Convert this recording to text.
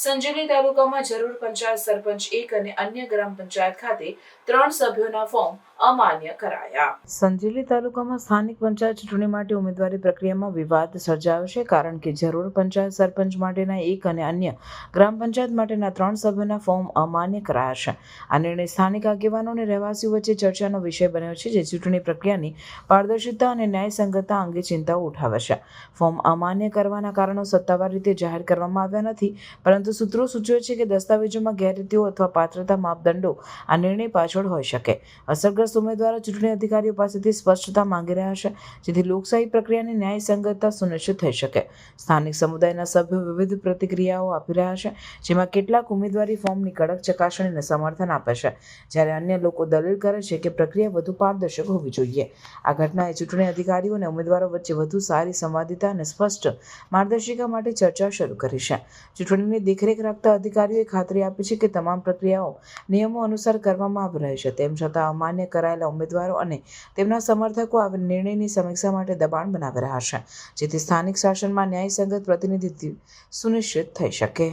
સંજેલી તાલુકામાં જરૂર પંચાયત સરપંચ એક અને અન્ય ગ્રામ પંચાયત ખાતે ત્રણ સભ્યોના ફોર્મ અમાન્ય કરાયા. સંજેલી તાલુકામાં સ્થાનિક પંચાયત ચૂંટણી માટે ઉમેદવારી પ્રક્રિયામાં વિવાદ સર્જાયો છે કારણ કે જરૂર પંચાયત સરપંચ માટેના એક અને અન્ય ગ્રામ પંચાયત માટેના ત્રણ સભ્યોના ફોર્મ અમાન્ય કરાયા છે. આ નિર્ણય સ્થાનિક આગેવાનો અને રહેવાસીઓ વચ્ચે ચર્ચાનો વિષય બન્યો છે જે ચૂંટણી પ્રક્રિયાની પારદર્શિતા અને ન્યાયસંગતતા અંગે ચિંતાઓ ઉઠાવે છે. ફોર્મ અમાન્ય કરવાના કારણો સત્તાવાર રીતે જાહેર કરવામાં આવ્યા નથી, પરંતુ સૂત્રો સૂચવે છે કે દસ્તાવેજોમાં ગેરરીતિઓ અથવા પાત્રતા માપદંડો આ નિર્ણય પાછળ હોઈ શકે. અસરગ્રસ્ત ઉમેદવારો ચૂંટણી અધિકારીઓ પાસેથી સ્પષ્ટતા માંગી રહ્યા છે, જેથી લોકશાહી પ્રક્રિયાની ન્યાયસંગતતા સુનિશ્ચિત થઈ શકે. સ્થાનિક સમુદાયના સભ્યો વિવિધ પ્રતિક્રિયાઓ આપી રહ્યા છે, જેમાં કેટલાક ઉમેદવારી ફોર્મની કડક ચકાસણીને સમર્થન આપે છે, જ્યારે અન્ય લોકો દલીલ કરે છે કે પ્રક્રિયા વધુ પારદર્શક હોવી જોઈએ. આ ઘટનાએ ચૂંટણી અધિકારીઓ અને ઉમેદવારો વચ્ચે વધુ સારી સંવાદિતા અને સ્પષ્ટ માર્ગદર્શિકા માટે ચર્ચા શરૂ કરી છે. ચૂંટણીની દેખરેખ રાખતા અધિકારીઓએ ખાતરી આપી છે કે તમામ પ્રક્રિયાઓ નિયમો અનુસાર કરવામાં આવી રહી છે. તેમ છતાં અમાન્ય કરાયેલા ઉમેદવારો અને તેમના સમર્થકો આ નિર્ણયની સમીક્ષા માટે દબાણ બનાવી રહ્યા છે, જેથી સ્થાનિક શાસનમાં ન્યાયસંગત પ્રતિનિધિત્વ સુનિશ્ચિત થઈ શકે.